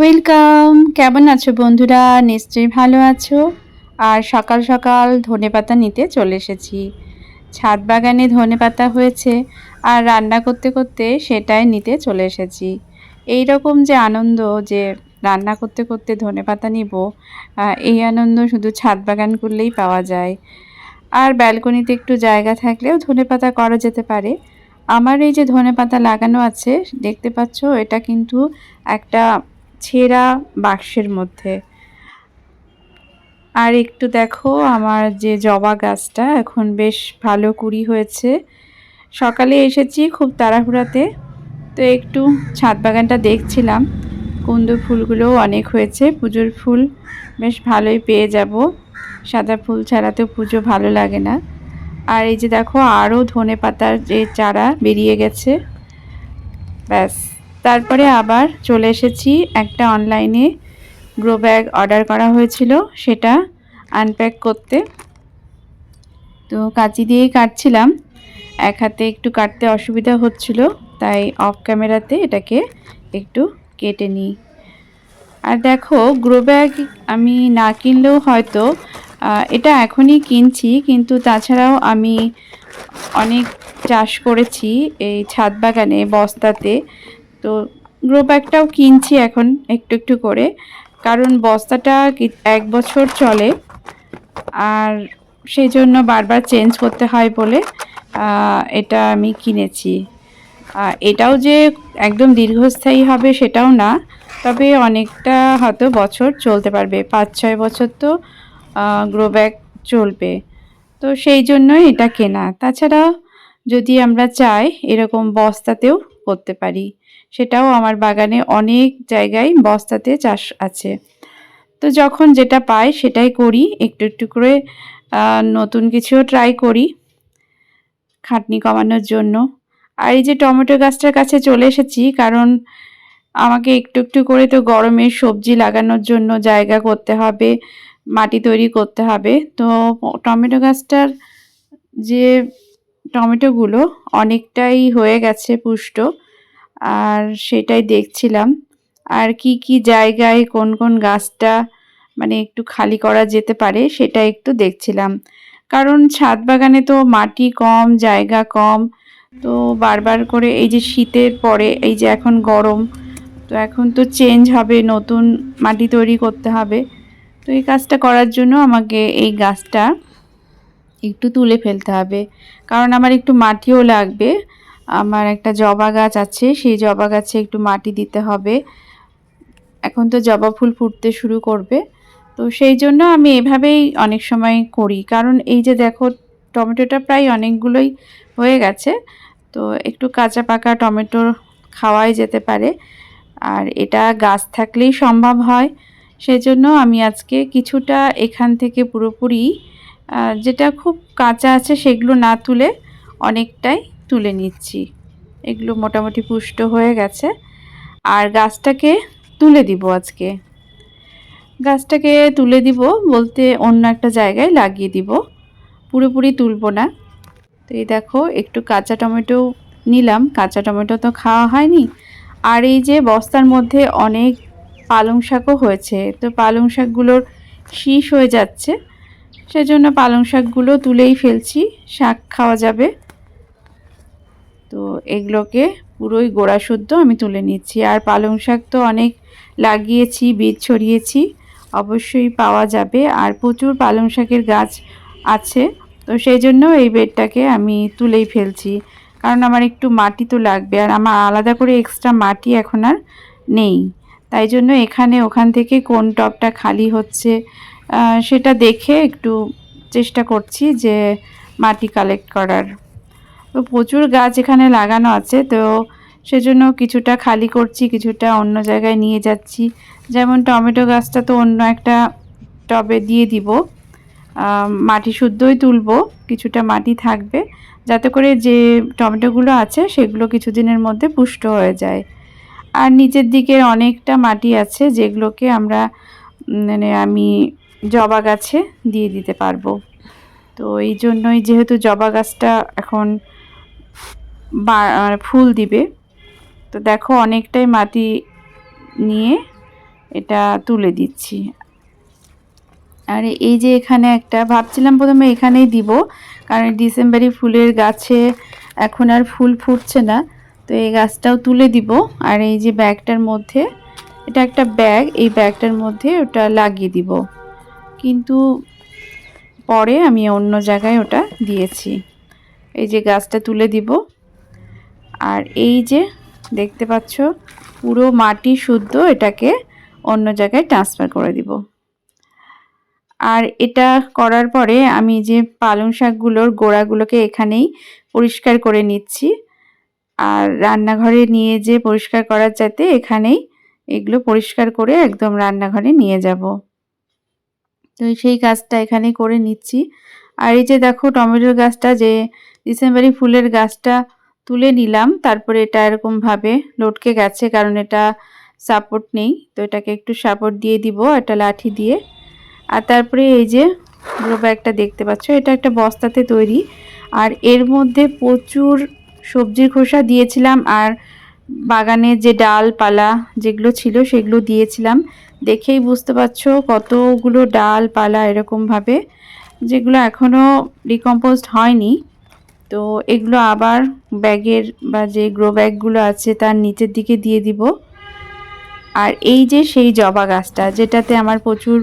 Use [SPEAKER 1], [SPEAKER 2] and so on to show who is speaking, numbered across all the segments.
[SPEAKER 1] Welcome. কেমন আছো বন্ধুরা? নিশ্চয়ই ভালো আছো। আর সকাল সকাল ধনেপাতা নিতে চলে এসেছি। ছাদ বাগানে ধনেপাতা হয়েছে আর রান্না করতে করতে সেটাই নিতে চলে এসেছি। এই রকম যে আনন্দ যে রান্না করতে করতে ধনেপাতা নিব এই আনন্দ শুধু ছাদ বাগান করলেই পাওয়া যায়। আর ব্যালকনিতে একটু জায়গা থাকলেও ধনেপাতা করা যেতে পারে। আমার এই যে ধনেপাতা লাগানো আছে, দেখতে পাচ্ছ, এটা কিন্তু একটা ছেঁড়া বাক্সের মধ্যে। আর একটু দেখো, আমার যে জবা গাছটা এখন বেশ ভালো কুড়ি হয়েছে। সকালে এসেছি খুব তাড়াহুড়াতে, তো একটু ছাদ বাগানটা দেখছিলাম। কুন্দু ফুলগুলোও অনেক হয়েছে, পুজোর ফুল বেশ ভালোই পেয়ে যাব। সাদা ফুল ছাড়া তো পুজো ভালো লাগে না। আর এই যে দেখো, আরও ধনে পাতার যে চারা বেরিয়ে গেছে। ব্যাস। তারপরে আবার চলে এসেছি একটা অনলাইনে গ্রো ব্যাগ অর্ডার করা হয়েছিল, সেটা আনপ্যাক করতে। তো কাঁচি দিয়েই কাটছিলাম। এক হাতে একটু কাটতে অসুবিধা হচ্ছিল, তাই অফ ক্যামেরাতে এটাকে একটু কেটে নিই। আর দেখো গ্রো ব্যাগ আমি না কিনলেও হয়তো এটা এখনই কিনছি, কিন্তু তাছাড়াও আমি অনেক চাষ করেছি এই ছাদ বাগানে, বস্তাতে। তো গ্রো ব্যাগটাও কিনছি এখন একটু একটু করে। কারণ বস্তাটা এক বছর চলে। আর সেই জন্য বারবার চেঞ্জ করতে হয় বলে এটা আমি কিনেছি। এটাও যে একদম দীর্ঘস্থায়ী হবে সেটাও না, তবে অনেকটা হয়তো বছর চলতে পারবে। পাঁচ, ছয় বছর তো গ্রো ব্যাগ চলবে। তো সেই জন্যই এটা কেনা। তাছাড়া যদি আমরা চাই, এরকম বস্তাতেও করতে পারি। সেটাও আমার বাগানে অনেক জায়গায় বস্তাতে চাষ আছে। তো যখন যেটা পাই সেটাই করি, একটু একটু করে নতুন কিছুও ট্রাই করি, খাটনি কমানোর জন্য। আর এই যে টমেটো গাছটার কাছে চলে এসেছি, কারণ আমাকে একটু একটু করে তো গরমের সবজি লাগানোর জন্য জায়গা করতে হবে, মাটি তৈরি করতে হবে। তো টমেটো গাছটার যে টমেটোগুলো অনেকটাই হয়ে গেছে পুষ্ট। আর সেটাই দেখছিলাম। আর কি কি জায়গায় কোন কোন গাছটা মানে একটু খালি করা যেতে পারে সেটা একটু দেখছিলাম। কারণ ছাদ বাগানে তো মাটি কম, জায়গা কম, তো বারবার করে এই যে শীতের পরে এই যে এখন গরম, তো এখন তো চেঞ্জ হবে, নতুন মাটি তৈরি করতে হবে। তো এই কাজটা করার জন্য আমাকে এই গাছটা একটু তুলে ফেলতে হবে। কারণ আমার একটু মাটিও লাগবে আমার একটা জবা গাছ আছে, সেই জবা গাছে একটু মাটি দিতে হবে। এখন তো জবা ফুল ফুটতে শুরু করবে। তো সেই জন্য আমি এভাবেই অনেক সময় করি। কারণ এই যে দেখো, টমেটোটা প্রায় অনেকগুলোই হয়ে গেছে। তো একটু কাঁচা পাকা টমেটো খাওয়াই যেতে পারে। আর এটা গাছ থাকলেই সম্ভব হয়। সেজন্য আমি আজকে কিছুটা এখান থেকে পুরোপুরি যেটা খুব কাঁচা আছে সেগুলো না তুলে অনেকটাই তুলে নিচ্ছি। এগুলো মোটামুটি পুষ্ট হয়ে গেছে। আর গাছটাকে তুলে দিব আজকে। গাছটাকে তুলে দিব বলতে অন্য একটা জায়গায় লাগিয়ে দিব। পুরোপুরি তুলবো না। তো এই দেখো, একটু কাঁচা টমেটো নিলাম। কাঁচা টমেটো তো খাওয়া হয়নি। আর এই যে বস্তার মধ্যে অনেক পালং শাকও হয়েছে। তো পালং শাকগুলোর শীষ হয়ে যাচ্ছে। সেজন্য পালং শাকগুলো তুলেই ফেলছি। শাক খাওয়া যাবে। তো এগুলোকে পুরোই গোড়া শুদ্ধ আমি তুলে নিচ্ছি। আর পালং শাক তো অনেক লাগিয়েছি, বীজ ছড়িয়েছি, অবশ্যই পাওয়া যাবে। আর প্রচুর পালং শাকের গাছ আছে, তো সেই জন্য এই বেডটাকে আমি তুলেই ফেলছি। কারণ আমার একটু মাটি তো লাগবে, আর আমার আলাদা করে এক্সট্রা মাটি এখন আর নেই। তাই জন্য এখানে ওখান থেকে কোন টবটা খালি হচ্ছে সেটা দেখে একটু চেষ্টা করছি যে মাটি কালেক্ট করার। তো প্রচুর গাছ এখানে লাগানো আছে, তো সেজন্য কিছুটা খালি করছি, কিছুটা অন্য জায়গায় নিয়ে যাচ্ছি। যেমন টমেটো গাছটা তো অন্য একটা টবে দিয়ে দিব। মাটি শুদ্ধই তুলব, কিছুটা মাটি থাকবে, যাতে করে যে টমেটোগুলো আছে সেগুলো কিছুদিনের মধ্যে পুষ্ট হয়ে যায়। আর নিচের দিকে অনেকটা মাটি আছে যেগুলোকে আমরা মানে আমি জবা গাছে দিয়ে দিতে পারব। তো এই জন্যই যেহেতু জবা গাছটা এখন ফুল দিবে। তো দেখো অনেকটাই মাটি নিয়ে এটা তুলে দিচ্ছি। আর এই যে এখানে একটা, ভাবছিলাম প্রথমে এখানেই দিব, কারণ ডিসেম্বরি ফুলের গাছে এখন আর ফুল ফুটছে না। তো এই গাছটাও তুলে দিব। আর এই যে ব্যাগটার মধ্যে, এটা একটা ব্যাগ, এই ব্যাগটার মধ্যে ওটা লাগিয়ে দিব। কিন্তু পরে আমি অন্য জায়গায় ওটা দিয়েছি। এই যে গাছটা তুলে দিব। আর এই যে দেখতে পাচ্ছ, পুরো মাটি শুদ্ধ, এটাকে অন্য জায়গায় ট্রান্সফার করে দিব। আর এটা করার পরে আমি যে পালং শাকগুলোর গোড়াগুলোকে এখানেই পরিষ্কার করে নিচ্ছি। আর রান্নাঘরে নিয়ে যে পরিষ্কার করার চাইতে এখানেই এগুলো পরিষ্কার করে একদম রান্নাঘরে নিয়ে যাব। তো সেই গাছটা এখানে করে নিচ্ছি। আর এই যে দেখো টমেটোর গাছটা, যে ডিসেম্বরি ফুলের গাছটা তুলে নিলাম। তারপরে এটা এরকমভাবে লটকে গেছে, কারণ এটা সাপোর্ট নেই। তো এটাকে একটু সাপোর্ট দিয়ে দিব একটা লাঠি দিয়ে। আর তারপরে এই যে গ্রো ব্যাগটা দেখতে পাচ্ছ, এটা একটা বস্তাতে তৈরি। আর এর মধ্যে প্রচুর সবজির খোসা দিয়েছিলাম আর বাগানে যে ডালপালা যেগুলো ছিল সেগুলো দিয়েছিলাম। দেখেই বুঝতে পারছ কতগুলো ডালপালা এরকমভাবে, যেগুলো এখনও ডিকম্পোজড হয়নি। তো এগুলো আবার ব্যাগের বা যে গ্রো ব্যাগগুলো আছে তার নিচের দিকে দিয়ে দিব। আর এই যে সেই জবা গাছটা, যেটাতে আমার প্রচুর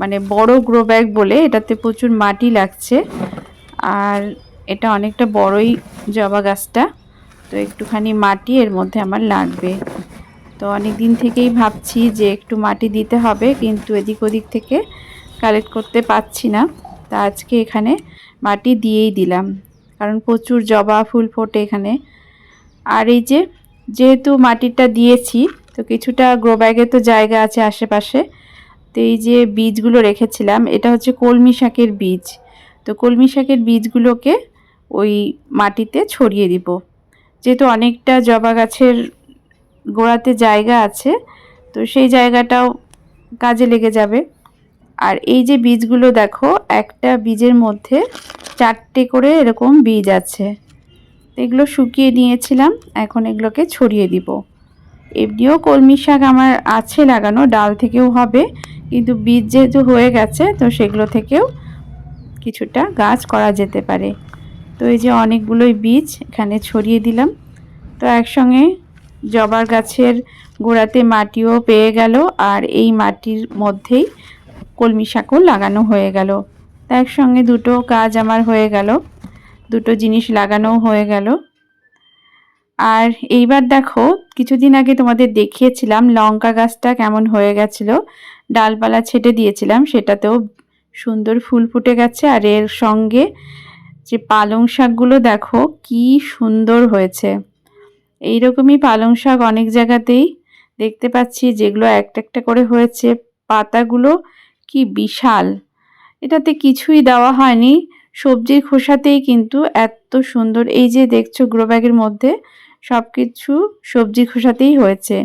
[SPEAKER 1] মানে বড় গ্রো ব্যাগ বলে, এটাতে প্রচুর মাটি লাগছে। আর এটা অনেকটা বড়ই জবা গাছটা, তো একটুখানি মাটি এর মধ্যে আমার লাগবে। তো অনেক দিন থেকেই ভাবছি যে একটু মাটি দিতে হবে, কিন্তু এদিক ওদিক থেকে কালেক্ট করতে পারছি না। তা আজকে এখানে মাটি দিয়েই দিলাম। কারণ প্রচুর জবা ফুল ফোটে এখানে। আর এই যে, যেহেতু মাটিটা দিয়েছি, তো কিছুটা গ্রো ব্যাগে তো জায়গা আছে আশেপাশে। তো এই যে বীজগুলো রেখেছিলাম, এটা হচ্ছে কলমি শাকের বীজ। তো কলমি শাকের বীজগুলোকে ওই মাটিতে ছড়িয়ে দিব। যেহেতু অনেকটা জবা গাছের গোড়াতে জায়গা আছে, তো সেই জায়গাটাও কাজে লেগে যাবে। আর এই যে বীজগুলো দেখো, একটা বীজের মধ্যে চারটে করে এরকম বীজ আছে। এগুলো শুকিয়ে নিয়েছিলাম, এখন এগুলোকে ছড়িয়ে দিব। এমনিও কলমি শাক আমার আছে লাগানো, ডাল থেকেও হবে, কিন্তু বীজ যেহেতু হয়ে গেছে, তো সেগুলো থেকেও কিছুটা গাছ করা যেতে পারে। তো এই যে অনেকগুলোই বীজ এখানে ছড়িয়ে দিলাম। তো একসঙ্গে জবার গাছের গোড়াতে মাটিও পেয়ে গেল, আর এই মাটির মধ্যেই কলমি শাকও লাগানো হয়ে গেল। তা একসঙ্গে দুটো কাজ আমার হয়ে গেল। দুটো জিনিস লাগানো হয়ে গেল। আর এইবার দেখো, কিছুদিন আগে তোমাদের দেখিয়েছিলাম লঙ্কা গাছটা কেমন হয়ে গেছিল। ডালপালা ছেটে দিয়েছিলাম, সেটাতেও সুন্দর ফুল ফুটে গেছে। আর এর সঙ্গে যে পালং শাকগুলো দেখো, কি সুন্দর হয়েছে। এইরকমই পালং শাক অনেক জায়গাতেই দেখতে পাচ্ছি, যেগুলো একটা একটা করে হয়েছে। পাতাগুলো কি বিশাল। এটাতে কিছুই দেওয়া হয়নি। সবজির খোসাতেই কিন্তু এত সুন্দর, এই যে দেখছ গ্রো ব্যাগের মধ্যে সব কিছু সবজির খোসাতেই হয়েছে।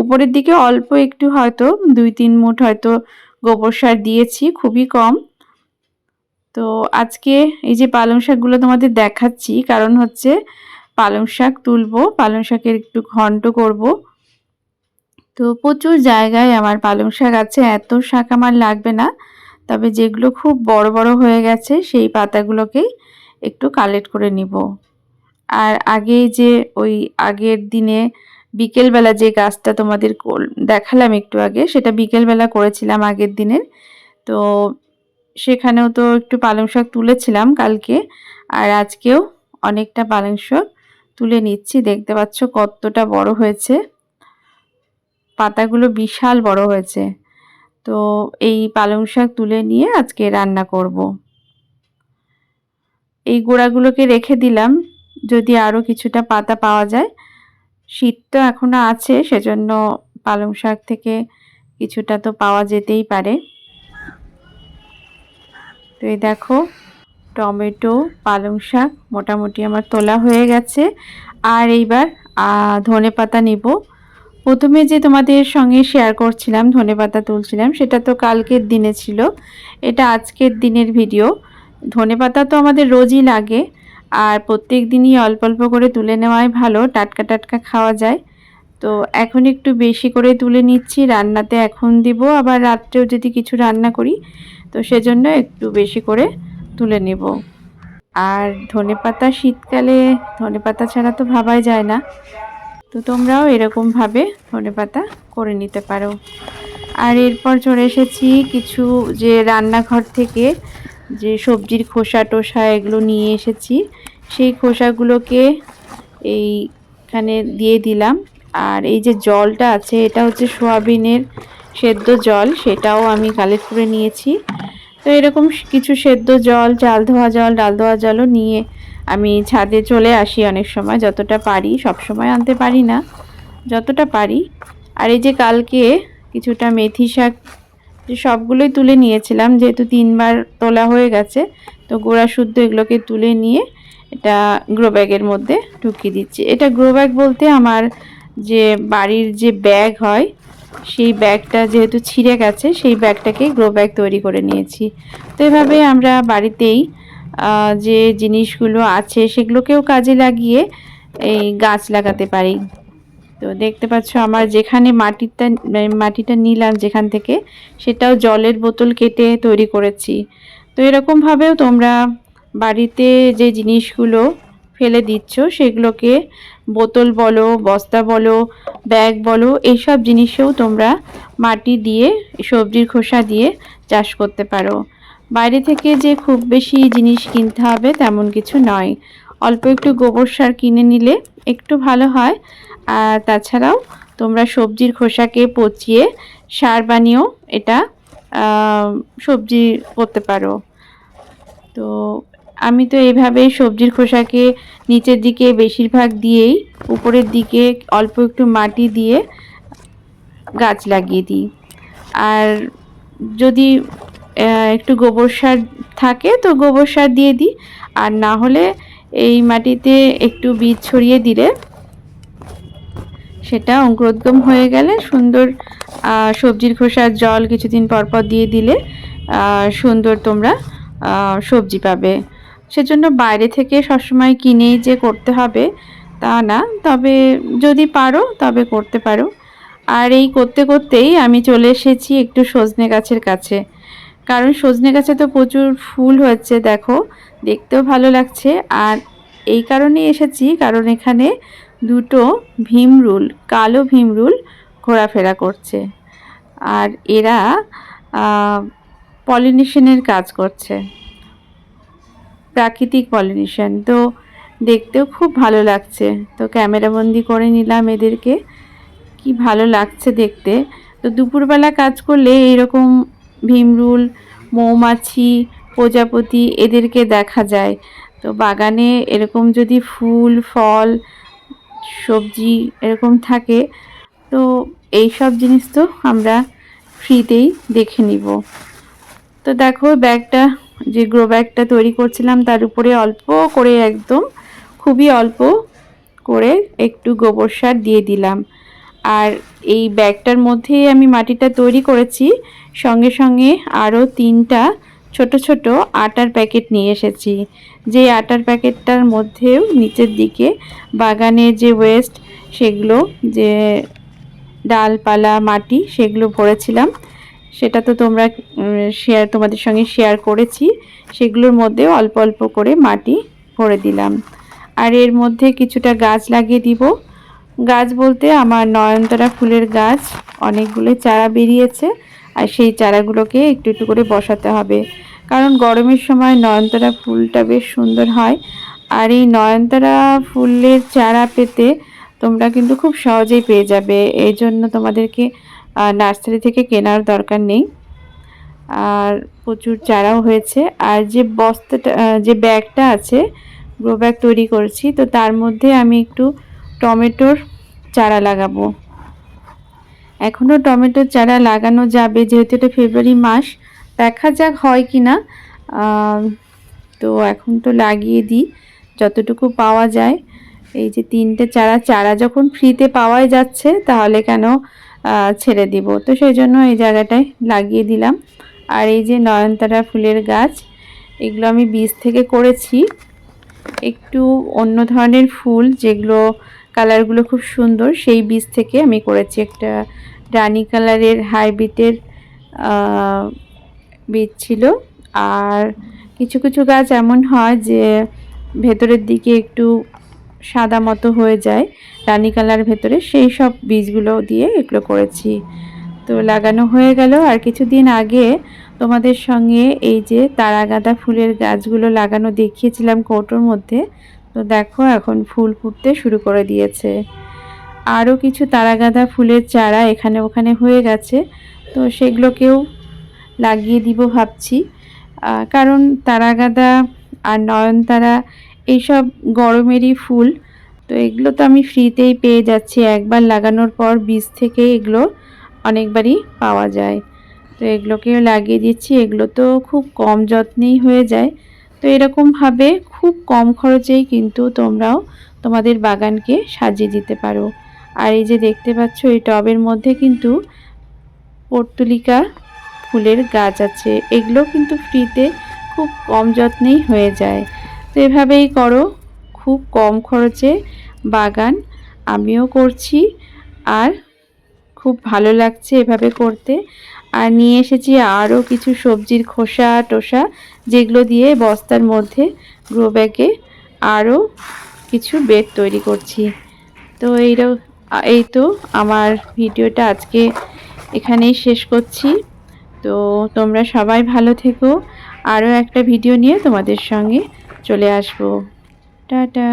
[SPEAKER 1] উপরের দিকে অল্প একটু হয়তো, দুই তিন মুঠ হয়তো গোবর সার দিয়েছি, খুবই কম। তো আজকে এই যে পালং শাকগুলো তোমাদের দেখাচ্ছি, কারণ হচ্ছে পালং শাক তুলবো, পালং শাকের একটু ঘন্ট করব। তো প্রচুর জায়গায় আমার পালং শাক আছে, এত শাক আমার লাগবে না। তবে যেগুলো খুব বড় বড় হয়ে গেছে, সেই পাতাগুলোকেই একটু কালেক্ট করে নিব। আর আগে যে ওই আগের দিনে বিকেলবেলা যে গাছটা তোমাদের দেখালাম একটু আগে, সেটা বিকেলবেলা করেছিলাম আগের দিনের। তো সেখানেও তো একটু পালং শাক তুলেছিলাম কালকে, আর আজকেও অনেকটা পালং শাক তুলে নিচ্ছি। দেখতে পাচ্ছ কতটা বড় হয়েছে। পাতাগুলো বিশাল বড় হয়েছে। তো এই পালং শাক তুলে নিয়ে আজকে রান্না করব। এই গোড়াগুলোকে রেখে দিলাম। যদি আরও কিছুটা পাতা পাওয়া যায়, শীত তো এখনও আছে, সেজন্য পালং শাক থেকে কিছুটা তো পাওয়া যেতেই পারে। তো এই দেখো, টমেটো, পালং শাক মোটামুটি আমার তোলা হয়ে গেছে। আর এইবার ধনে পাতা নিব। প্রথমে যে তোমাদের সঙ্গে শেয়ার করছিলাম ধনে পাতা তুলছিলাম, সেটা তো কালকের দিনে ছিল। এটা আজকের দিনের ভিডিও ধনে পাতা তো আমাদের রোজই লাগে, আর প্রত্যেক দিনই অল্প অল্প করে তুলে নেওয়াই ভালো, টাটকা টাটকা খাওয়া যায়। তো এখন একটু বেশি করে তুলে নিচ্ছি, রান্নাতে এখন দিব, আবার রাত্রেও যদি কিছু রান্না করি, তো সেজন্য একটু বেশি করে তুলে নেব। আর ধনেপাতা শীতকালে, ধনেপাতা ছাড়া তো ভাবাই যায় না। তো তোমরাও এরকমভাবে ধনেপাতা করে নিতে পারো। আর এরপর চলে এসেছি কিছু যে রান্নাঘর থেকে যে সবজির খোসা টোসা এগুলো নিয়ে এসেছি, সেই খোসাগুলোকে এইখানে দিয়ে দিলাম। আর এই যে জলটা আছে, এটা হচ্ছে সোয়াবিনের সেদ্ধ জল, সেটাও আমি কালেক্ট করে নিয়েছি। তো এরকম কিছু সেদ্ধ জল, চাল ধোয়া জল, ডাল ধোয়া জলও নিয়ে আমি ছাদে চলে আসি অনেক সময়, যতটা পারি, সব সময় আনতে পারি না, যতটা পারি। আর এই যে কালকে কিছুটা মেথি শাক যে সবগুলোই তুলে নিয়েছিলাম, যেহেতু তিনবার তোলা হয়ে গেছে, তো গোড়া শুদ্ধ এগুলোকে তুলে নিয়ে এটা গ্রো ব্যাগের মধ্যে ঢুকিয়ে দিচ্ছি। এটা গ্রো ব্যাগ বলতে আমার যে বাড়ির যে ব্যাগ হয়, সেই ব্যাগটা যেহেতু ছিঁড়ে গেছে, সেই ব্যাগটাকে গ্রো ব্যাগ তৈরি করে নিয়েছি। তো এভাবে আমরা বাড়িতেই যে জিনিসগুলো আছে সেগুলোকেও কাজে লাগিয়ে এই গাছ লাগাতে পারি। তো দেখতে পাচ্ছ আমার যেখানে মাটিটা মাটিটা নিলাম যেখান থেকে, সেটাও জলের বোতল কেটে তৈরি করেছি। তো এরকমভাবেও তোমরা বাড়িতে যে জিনিসগুলো ফেলে দিচ্ছ, সেগুলোকে বোতল বলো, বস্তা বলো, ব্যাগ বলো, এইসব জিনিসেও তোমরা মাটি দিয়ে, সবজির খোসা দিয়ে চাষ করতে পারো। বাইরে থেকে যে খুব বেশি জিনিস কিনতে হবে তেমন কিছু নয়। অল্প একটু গোবর সার কিনে নিলে একটু ভালো হয়। আর তাছাড়াও তোমরা সবজির খোসাকে পচিয়ে সার বানিয়েও এটা সবজি করতে পারো। তো আমি তো এইভাবেই সবজির খোসাকে নিচের দিকে বেশিরভাগ দিয়েই উপরের দিকে অল্প একটু মাটি দিয়ে গাছ লাগিয়ে দিই। আর যদি একটু গোবর সার থাকে তো গোবর সার দিয়ে দিই। আর না হলে এই মাটিতে একটু বীজ ছড়িয়ে দিলে সেটা অঙ্কুরোদ্গম হয়ে গেলে সুন্দর সবজির খোসার জল কিছুদিন পর পর দিয়ে দিলে সুন্দর তোমরা সবজি পাবে। সেজন্য বাইরে থেকে সবসময় কিনেই যে করতে হবে তা না, তবে যদি পারো তবে করতে পারো। আর এই করতে করতেই আমি চলে এসেছি একটু সজনে গাছের কাছে। কারণ সজনে গাছে তো প্রচুর ফুল হয়েছে, দেখো। দেখতেও ভালো লাগছে। আর এই কারণে এসেছি, কারণ এখানে দুটো ভীমরুল, কালো ভীমরুল ঘোরাফেরা করছে। আর এরা পলিনেশনের কাজ করছে। প্রাকৃতিক পলিনেশন। তো দেখতেও খুব ভালো লাগছে। তো ক্যামেরাবন্দি করে নিলাম এদেরকে। কি ভালো লাগছে দেখতে। তো দুপুরবেলা কাজ করলে এরকম ভীমরুল, মৌমাছি, প্রজাপতি এদেরকে দেখা যায়। তো বাগানে এরকম যদি ফুল, ফল, সবজি এরকম থাকে, তো এই সব জিনিস তো আমরা ফ্রিতেই দেখে নিব। তো দেখো ব্যাগটা, যে গ্রো ব্যাগটা তৈরি করছিলাম তার উপরে অল্প করে একদম, খুবই অল্প করে একটু গোবর সার দিয়ে দিলাম। আর এই ব্যাগটার মধ্যেই আমি মাটিটা তৈরি করেছি। সঙ্গে সঙ্গে আরও তিনটা ছোট ছোট আটার প্যাকেট নিয়ে এসেছি। যে আটার প্যাকেটটার মধ্যেও নিচের দিকে বাগানের যে ওয়েস্ট সেগুলো, যে ডালপালা, মাটি সেগুলো ভরেছিলাম। সেটা তো তোমরা শেয়ার তোমাদের সঙ্গে শেয়ার করেছি। সেগুলোর মধ্যেও অল্প অল্প করে মাটি ভরে দিলাম। আর এর মধ্যে কিছুটা গাছ লাগিয়ে দিব। গাছ বলতে আমার নয়নতারা ফুলের গাছ, অনেকগুলো চারা বেরিয়েছে আর সেই চারাগুলোকে একটু একটু করে বসাতে হবে। কারণ গরমের সময় নয়নতারা ফুলটা বেশ সুন্দর হয় আর এই নয়নতারা ফুলের চারা পেতে তোমরা কিন্তু খুব সহজেই পেয়ে যাবে। এই জন্য তোমাদেরকে নার্সারি থেকে কেনার দরকার নেই। আর প্রচুর চারাও হয়েছে। আর যে বস্তাটা যে ব্যাগটা আছে, গ্রো ব্যাগ তৈরি করছি, তো তার মধ্যে আমি একটু টমেটোর চারা লাগাবো। এখনও টমেটোর চারা লাগানো যাবে, যেহেতু এটা ফেব্রুয়ারি মাস। দেখা যাক হয় কি না তো এখন তো লাগিয়ে দিই, যতটুকু পাওয়া যায়। এই যে তিনটে চারা চারা যখন ফ্রিতে পাওয়াই যাচ্ছে, তাহলে কেন ছেড়ে দিব? তো সেই জন্য এই জায়গাটায় লাগিয়ে দিলাম। আর এই যে নয়নতারা ফুলের গাছ, এগুলো আমি বীজ থেকে করেছি। একটু অন্য ধরনের ফুল, যেগুলো কালারগুলো খুব সুন্দর। সেই বীজ থেকে আমি করেছি একটা রানি কালারের হাইব্রিডের বীজ ছিল। আর কিছু কিছু গাছ এমন হয় যে ভেতরের দিকে একটু সাদা মতো হয়ে যায় রানি কালার ভেতরে। সেই সব বীজগুলো দিয়ে এগুলো করেছি। তো লাগানো হয়ে গেল। আর কিছুদিন আগে তোমাদের সঙ্গে এই যে তারা গাঁদা ফুলের গাছগুলো লাগানো দেখিয়েছিলাম কৌটোর মধ্যে। তো দেখো এখন ফুল ফুটতে শুরু করে দিয়েছে। আরও কিছু তারা গাঁদা ফুলের চারা এখানে ওখানে হয়ে গেছে। তো সেগুলোকেও লাগিয়ে দিব ভাবছি। কারণ তারা গাঁদা আর নয়নতারা এইসব গরমেরই ফুল। তো এগুলো তো আমি ফ্রিতেই পেয়ে যাচ্ছি। একবার লাগানোর পর বীজ থেকে এগুলো অনেকবারই পাওয়া যায়। তো এগুলোকেও লাগিয়ে দিচ্ছি। এগুলো তো খুব কম যত্নেই হয়ে যায়। তো এরকমভাবে খুব কম খরচেই কিন্তু তোমরাও তোমাদের বাগানকে সাজিয়ে দিতে পারো। আর এই যে দেখতে পাচ্ছ, এই টবের মধ্যে কিন্তু পর্তুলিকা ফুলের গাছ আছে। এগুলো কিন্তু ফ্রিতে খুব কম যত্নেই হয়ে যায়। তো এভাবেই করো, খুব কম খরচে বাগান আমিও করছি আর খুব ভালো লাগছে এভাবে করতে। আর নিয়ে এসেছি আরও কিছু সবজির খোসা টোসা যেগুলো দিয়ে বস্তার মধ্যে গ্রো ব্যাগে আরও কিছু বেড তৈরি করছি। তো এইটা এই তো আমার ভিডিওটা আজকে এখানেই শেষ করছি। তো তোমরা সবাই ভালো থেকো। আরও একটা ভিডিও নিয়ে তোমাদের সঙ্গে চলে আসব। টাটা।